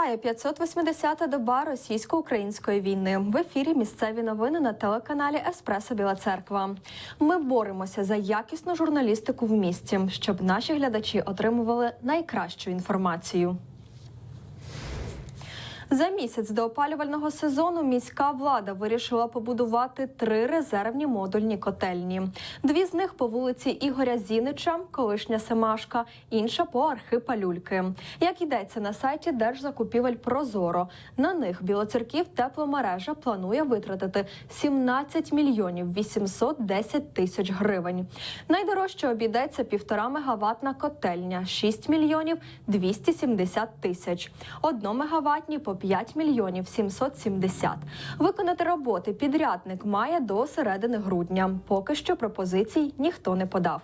Триває 580-та доба російсько-української війни. В ефірі місцеві новини на телеканалі Еспресо Біла Церква. Ми боремося за якісну журналістику в місті, щоб наші глядачі отримували найкращу інформацію. За місяць до опалювального сезону міська влада вирішила побудувати три резервні модульні котельні. Дві з них по вулиці Ігоря Зінича, колишня Семашка, інша по Архипа Люльки. Як йдеться на сайті Держзакупівель Прозоро, на них Білоцерків тепломережа планує витратити 17 мільйонів 810 тисяч гривень. Найдорожче обійдеться півтора мегаватна котельня 6 мільйонів 270 тисяч. Одномегаватні по 5 мільйонів 770. Виконати роботи підрядник має до середини грудня. Поки що пропозицій ніхто не подав.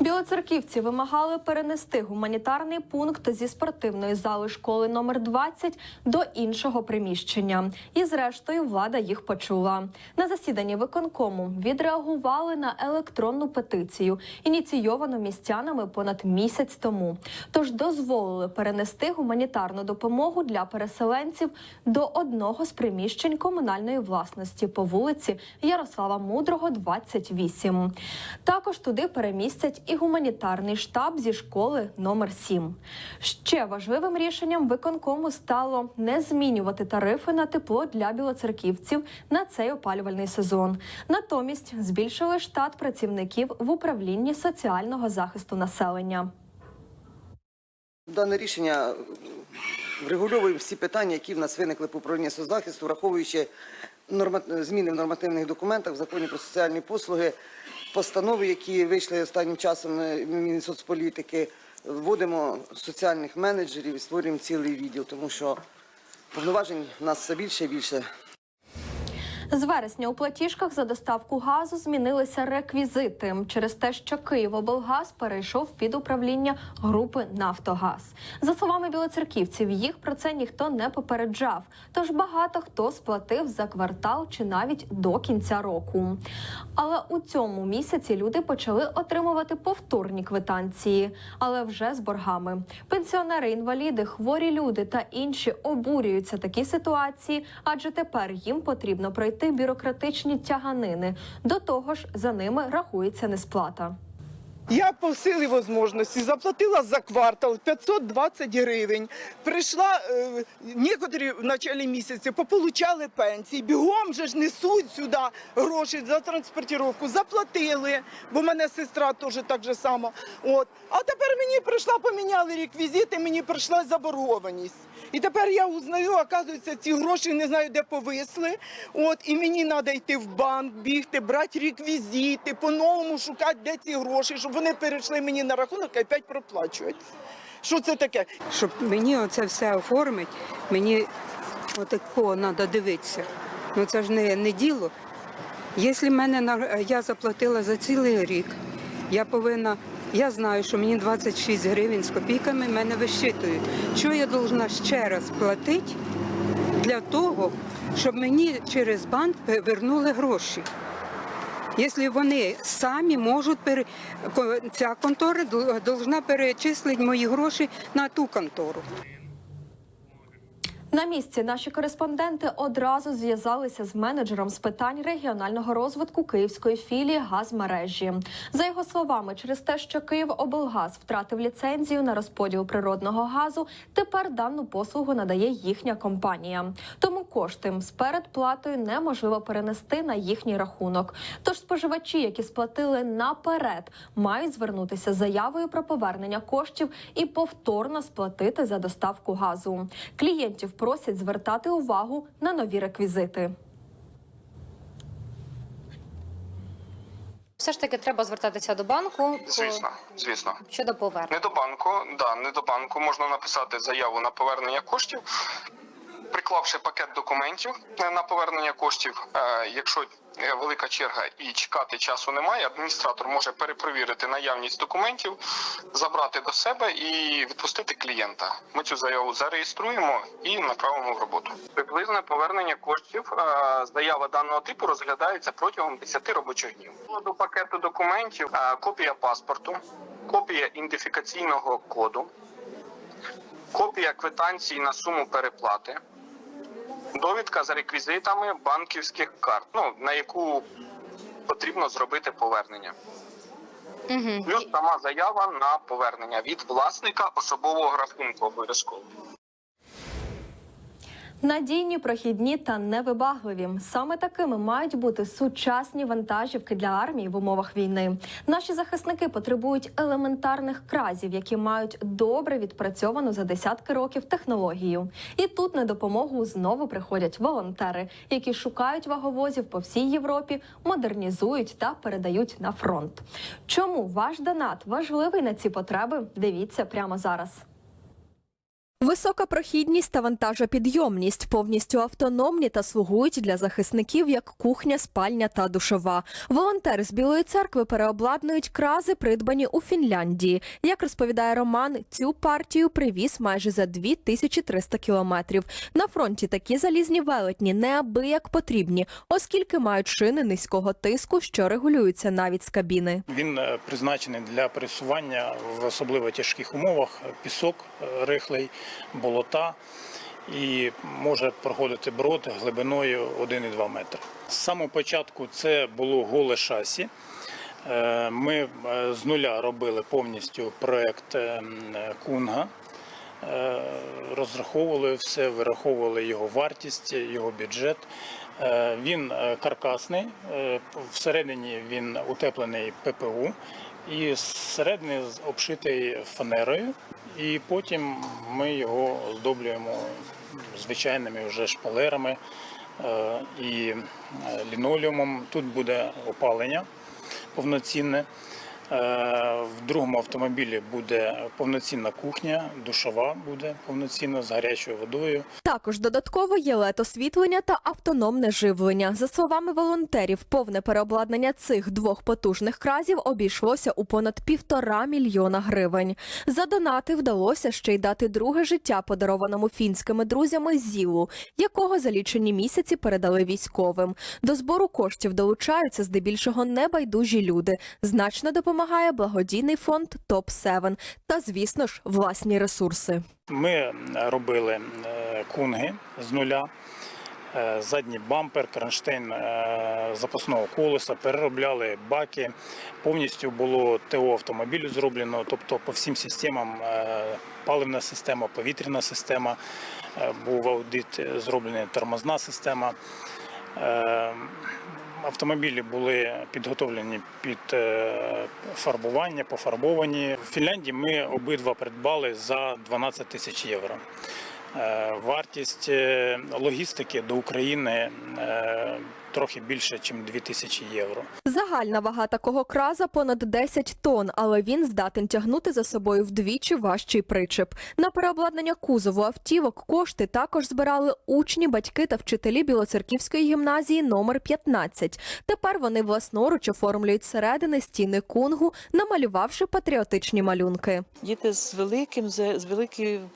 Білоцерківці вимагали перенести гуманітарний пункт зі спортивної зали школи номер 20 до іншого приміщення. І зрештою влада їх почула. На засіданні виконкому відреагували на електронну петицію, ініційовану містянами понад місяць тому. Тож дозволили перенести гуманітарну допомогу для переселенців до одного з приміщень комунальної власності по вулиці Ярослава Мудрого, 28. Також туди перемістять і гуманітарний штаб зі школи номер 7. Ще важливим рішенням виконкому стало не змінювати тарифи на тепло для білоцерківців на цей опалювальний сезон. Натомість збільшили штат працівників в управлінні соціального захисту населення. Дане рішення врегульовує всі питання, які в нас виникли по управлінні соцзахисту, враховуючи норма... зміни в нормативних документах в законі про соціальні послуги, постанови, які вийшли останнім часом в Мінсоцполітики. Вводимо соціальних менеджерів і створюємо цілий відділ, тому що повноважень в нас все більше і більше. З вересня у платіжках за доставку газу змінилися реквізити через те, що Київоблгаз перейшов під управління групи Нафтогаз. За словами білоцерківців, їх про це ніхто не попереджав. Тож багато хто сплатив за квартал чи навіть до кінця року. Але у цьому місяці люди почали отримувати повторні квитанції, але вже з боргами. Пенсіонери, інваліди, хворі люди та інші обурюються такі ситуації, адже тепер їм потрібно пройти бюрократичні тяганини. До того ж, за ними рахується несплата. Я по силі можливості заплатила за квартал 520 гривень. Прийшла е, некоторі в началі місяця, пополучали пенсії, бігом же ж несуть сюди гроші за транспортировку, заплатили, бо мене сестра теж так же само. От. А тепер мені прийшла, поміняли реквізити, мені прийшла заборгованість. І тепер я узнаю, оказується, ці гроші не знаю, де повисли. От, і мені треба йти в банк, бігти, брати реквізити, по-новому шукати, де ці гроші, щоб вони перейшли мені на рахунок і опять проплачувати. Що це таке? щоб мені оце все оформити, мені отако треба дивитися. Ну це ж не, не діло. Якщо мене я заплатила за цілий рік, я повинна. Я знаю, що мені 26 гривень з копійками мене вищитують. Що я повинна ще раз платити для того, щоб мені через банк повернули гроші? Якщо вони самі можуть пере... ця контора повинна перечислити мої гроші на ту контору. На місці наші кореспонденти одразу зв'язалися з менеджером з питань регіонального розвитку київської філії газмережі. За його словами, через те, що Київоблгаз втратив ліцензію на розподіл природного газу, тепер дану послугу надає їхня компанія. Тому кошти з передплатою неможливо перенести на їхній рахунок. Тож споживачі, які сплатили наперед, мають звернутися з заявою про повернення коштів і повторно сплатити за доставку газу. Клієнтів просять звертати увагу на нові реквізити. Все ж таки треба звертатися до банку по- Звісно, звісно. щодо повернення. Не до банку, да, не до банку можна написати заяву на повернення коштів, приклавши пакет документів на повернення коштів. Е, Якщо е, велика черга і чекати часу немає, адміністратор може перепровірити наявність документів, забрати до себе і відпустити клієнта. Ми цю заяву зареєструємо і направимо в роботу. Приблизне повернення коштів. е, Заява даного типу розглядається протягом 10 робочих днів. До пакету документів копія паспорту, копія ідентифікаційного коду. копія квитанції на суму переплати, довідка за реквізитами банківських карт, ну, на яку потрібно зробити повернення. Угу. Плюс сама заява на повернення від власника особового рахунку обов'язково. Надійні, прохідні та невибагливі. Саме такими мають бути сучасні вантажівки для армії в умовах війни. Наші захисники потребують елементарних кразів, які мають добре відпрацьовану за десятки років технологію. І тут на допомогу знову приходять волонтери, які шукають ваговозів по всій Європі, модернізують та передають на фронт. Чому ваш донат важливий на ці потреби? Дивіться прямо зараз. Висока прохідність та вантажопідйомність повністю автономні та слугують для захисників як кухня, спальня та душова. Волонтери з Білої церкви переобладнують крази, придбані у Фінляндії. Як розповідає Роман, цю партію привіз майже за 2300 кілометрів. На фронті такі залізні велетні неабияк потрібні, оскільки мають шини низького тиску, що регулюються навіть з кабіни. Він е, призначений для пересування в особливо тяжких умовах: пісок е, рихлий, болота. І може проходити брод глибиною 1,2 метри. З самого початку це було голе шасі. Е, Ми е, з нуля робили повністю проект е, Кунга. Розраховували все, вираховували його вартість, його бюджет. Він каркасний, всередині він утеплений ППУ і зсередини обшитий фанерою. І потім ми його оздоблюємо звичайними вже шпалерами е, і е, лінолеумом. Тут буде опалення повноцінне. Е, В другому автомобілі буде повноцінна кухня, душова буде повноцінна з гарячою водою. Також додатково є led освітлення та автономне живлення. За словами волонтерів, повне переобладнання цих двох потужних кразів обійшлося у понад півтора мільйона гривень. За донати вдалося ще й дати друге життя подарованому фінськими друзями зілу, якого за лічені місяці передали військовим. До збору коштів долучаються здебільшого небайдужі люди. Значно допомагає благодійний фонд Топ 7 та, звісно ж, власні ресурси. Ми робили е, кунги з нуля, е, задній бампер, кронштейн е, запасного колеса, переробляли баки. Повністю було ТО автомобілю зроблено, тобто по всім системам е, паливна система, повітряна система, е, був аудит е, зроблений тормозна система. Автомобілі були підготовлені під е, фарбування, пофарбовані. В Фінляндії ми обидва придбали за 12 тисяч євро. Е, Вартість е, логістики до України трохи більше, ніж 2 тисячі євро. Загальна вага такого краза понад 10 тонн, але він здатен тягнути за собою вдвічі важчий причеп. На переобладнання кузову автівок кошти також збирали учні, батьки та вчителі Білоцерківської гімназії номер 15. Тепер вони власноруч оформлюють середини стіни кунгу, намалювавши патріотичні малюнки. Діти з великим з великою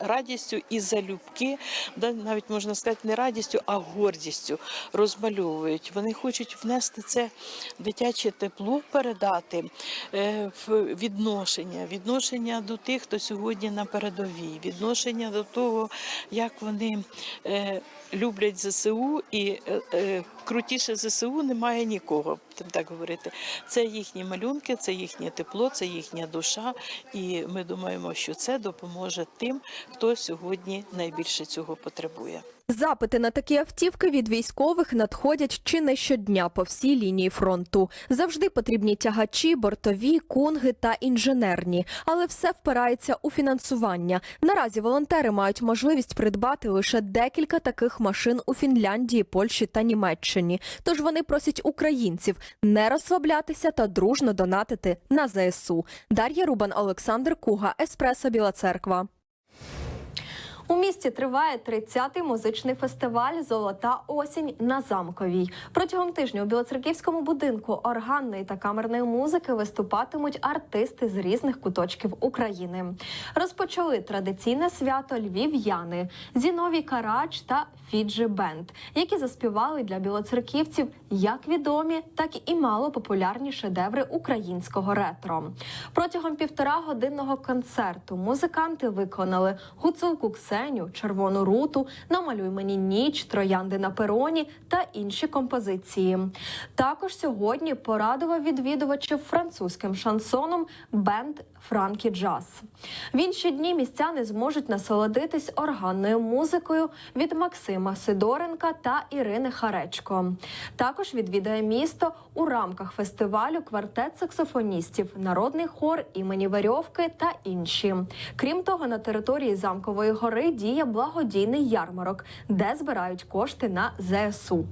радістю і залюбки, да, навіть можна сказати, не радістю, а гордістю розмальовують. Вони хочуть внести це дитяче тепло, передати е, відношення, відношення до тих, хто сьогодні на передовій, відношення до того, як вони е, люблять ЗСУ і е, крутіше ЗСУ немає нікого. Так говорити, це їхні малюнки, це їхнє тепло, це їхня душа. І ми думаємо, що це допоможе тим, хто сьогодні найбільше цього потребує. Запити на такі автівки від військових надходять чи не щодня по всій лінії фронту. Завжди потрібні тягачі, бортові, кунги та інженерні, але все впирається у фінансування. Наразі волонтери мають можливість придбати лише декілька таких машин у Фінляндії, Польщі та Німеччині. Тож вони просять українців не розслаблятися та дружно донатити на ЗСУ. Дар'я Рубан, Олександр Куга, Еспресо Біла Церква. У місті триває 30-й музичний фестиваль Золота осінь на замковій. Протягом тижня у Білоцерківському будинку органної та камерної музики виступатимуть артисти з різних куточків України. Розпочали традиційне свято львів'яни Зіновій Карач та Фіджі Бенд, які заспівали для білоцерківців як відомі, так і малопопулярні шедеври українського ретро. Протягом півтора годинного концерту музиканти виконали гуцулку Ксеню, червону руту, намалюй мені ніч, троянди на пероні та інші композиції. Також сьогодні порадував відвідувачів французьким шансоном бенд Франкі Джаз. В інші дні містяни зможуть насолодитись органною музикою від Максима Сидоренка та Ірини Харечко. Також відвідає місто у рамках фестивалю квартет саксофоністів, народний хор імені Варьовки та інші. Крім того, на території замкової гори діє благодійний ярмарок, де збирають кошти на ЗСУ.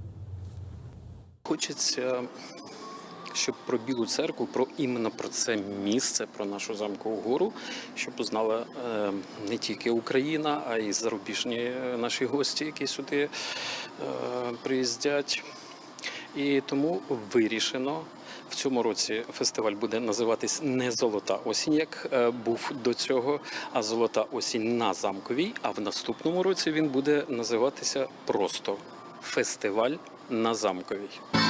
Хочеться, щоб про Білу церкву, про іменно про це місце, про нашу замкову гору, щоб знала е, не тільки Україна, а й зарубіжні е, наші гості, які сюди е, приїздять. І тому вирішено. В цьому році фестиваль буде називатись не Золота осінь, як був до цього, а Золота осінь на замковій. А в наступному році він буде називатися просто Фестиваль на замковій.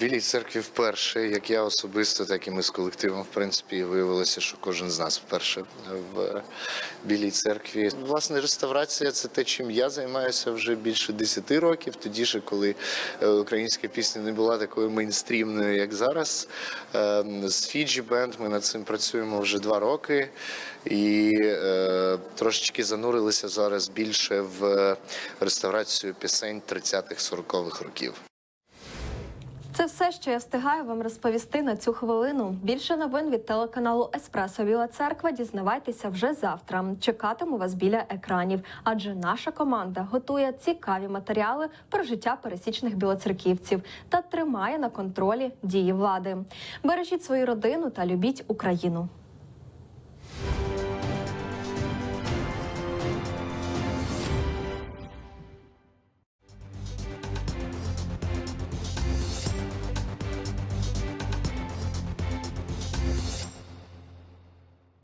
Білій церкві вперше, як я особисто, так і ми з колективом, в принципі, виявилося, що кожен з нас вперше в Білій церкві. Власне, реставрація це те, чим я займаюся вже більше 10 років. Тоді ще, коли е, українська пісня не була такою мейнстрімною, як зараз. Е, З Фіджі Бенд ми над цим працюємо вже два роки і е, трошечки занурилися зараз більше в реставрацію пісень 30-х, 40-х років. Це все, що я встигаю вам розповісти на цю хвилину. Більше новин від телеканалу Еспресо Біла Церква дізнавайтеся вже завтра. Чекатиму вас біля екранів, адже наша команда готує цікаві матеріали про життя пересічних білоцерківців та тримає на контролі дії влади. Бережіть свою родину та любіть Україну.